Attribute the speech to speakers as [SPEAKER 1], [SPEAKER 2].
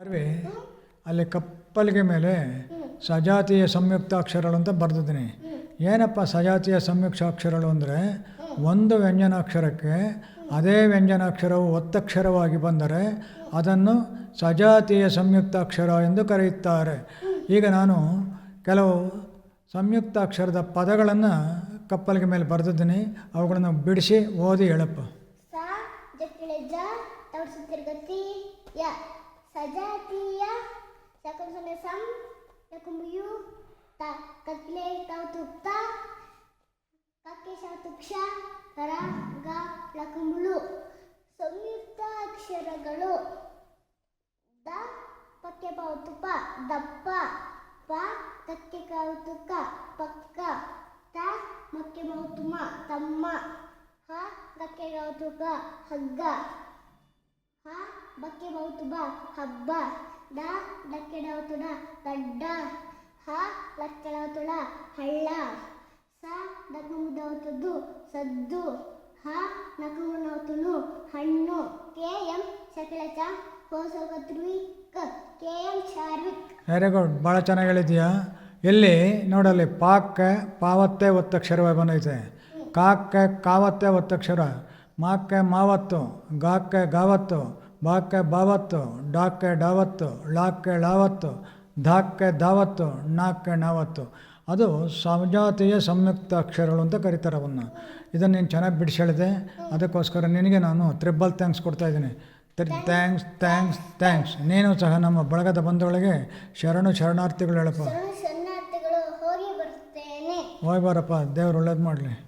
[SPEAKER 1] ಅರ್ವಿ, ಅಲ್ಲಿ ಕಪ್ಪಲಿಗೆ ಮೇಲೆ ಸಜಾತಿಯ ಸಂಯುಕ್ತಾಕ್ಷರಗಳು ಅಂತ ಬರೆದಿದ್ದೀನಿ. ಏನಪ್ಪ ಸಜಾತಿಯ ಸಂಯುಕ್ತಾಕ್ಷರಗಳು ಅಂದರೆ, ಒಂದು ವ್ಯಂಜನಾಕ್ಷರಕ್ಕೆ ಅದೇ ವ್ಯಂಜನಾಕ್ಷರವು ಒತ್ತಕ್ಷರವಾಗಿ ಬಂದರೆ ಅದನ್ನು ಸಜಾತಿಯ ಸಂಯುಕ್ತಾಕ್ಷರ ಎಂದು ಕರೆಯುತ್ತಾರೆ. ಈಗ ನಾನು ಕೆಲವು ಸಂಯುಕ್ತಾಕ್ಷರದ ಪದಗಳನ್ನು ಕಪ್ಪಲಿಗೆ ಮೇಲೆ ಬರೆದಿದ್ದೀನಿ. ಅವುಗಳನ್ನು ಬಿಡಿಸಿ ಓದಿ ಹೇಳಪ್ಪ
[SPEAKER 2] ಸ ಜಕ್ಕಿಳೆ ಜ ತವರ್ಸುತ್ತಿರ್ಗತಿ ಯ ಸಜಾತಿಯ ಸಕಂಸನೆ ಸಂ ಯಕುಂಬಿಯು ತ ಕತ್ಲೆ ತಾವು ತುಪ್ತ ಕಕ್ಕೆ ಶಾತುಕ್ಷ ರ ಗ ಲಕುಂಬುಳು ಸಂಯುಕ್ತ ಅಕ್ಷರಗಳು ದ ಪಕ್ಕೆ ಪಾವತುಪ ದಪ್ಪ ಪ ಕಕ್ಕೆ ಕಾವುತುಕ ಪಕ್ಕ ತ ಮಕ್ಕೆ ಮೌತುಮ ತಮ್ಮ ಹ ಗಕ್ಕೆ ಗೌತುಕ ಹಗ್ಗ ಹ ಮೌತು ಬಾ ಹಬ್ಬ ಡ ಡಕ್ಕೆ ಡೌತುಡ ದಡ್ಡ ಹ ಲಕ್ಕೆ ಡೌತುಳ ಹಳ್ಳ ಸ ಡಕುಮುದೌತುದು ಸದ್ದು ಹ ನಕುಮುನೌತುನು ಹಣ್ಣು ಕೆ ಎಂ ಹೋಸೋಗತ್ರುವಿ ಕ K M Charvik.
[SPEAKER 1] Very good ಭಾಳ ಚೆನ್ನಾಗಿ ಹೇಳಿದ್ಯಾ? ಎಲ್ಲಿ? ನೋಡಲ್ಲಿ ಪಾಕ್ಕೆ ಪಾವತ್ತೆ ಒತ್ತಕ್ಷರ ಬಂದೈತೆ. ಕಾಕ್ಕೆ ಕಾವತ್ತೆ ಒತ್ತಕ್ಷರ. ಮಾಕ್ಕೆ ಮಾವತ್ತು. ಗಾಕ್ಕೆ ಗಾವತ್ತು. ಬಾಕ್ಕೆ ಬಾವತ್ತು ಡಾಕ್ಕೆ ಡಾವತ್ತು ಳಾಕ್ಕೆ ಳಾವತ್ತು ಧಾಕ್ಕೆ ದಾವತ್ತು ನಾಕ್ಕೆ ನಾವತ್ತು. ಅದು ಸಮಜಾತೀಯ ಸಂಯುಕ್ತ ಅಕ್ಷರಗಳು ಅಂತ ಕರೀತಾರೆ ಅವನ್ನ. ಇದನ್ನು ನೀನು ಚೆನ್ನಾಗಿ ಬಿಡಿಸಿ ಹೇಳಿದೆ. ಅದಕ್ಕೋಸ್ಕರ ನಿನಗೆ ನಾನು ತ್ರಿಬಲ್ ಥ್ಯಾಂಕ್ಸ್ ಕೊಡ್ತಾ ಇದ್ದೀನಿ. Thanks thanks thanks. ನೀನು ಸಹ ನಮ್ಮ ಬಳಗದ ಬಂಧುಗಳಿಗೆ ಶರಣು ಶರಣಾರ್ಥಿಗಳು ಹೇಳಪ್ಪ. ಹೋಗಿ ಬಾರಪ್ಪ. ದೇವ್ರು ಒಳ್ಳೇದು ಮಾಡಲಿ.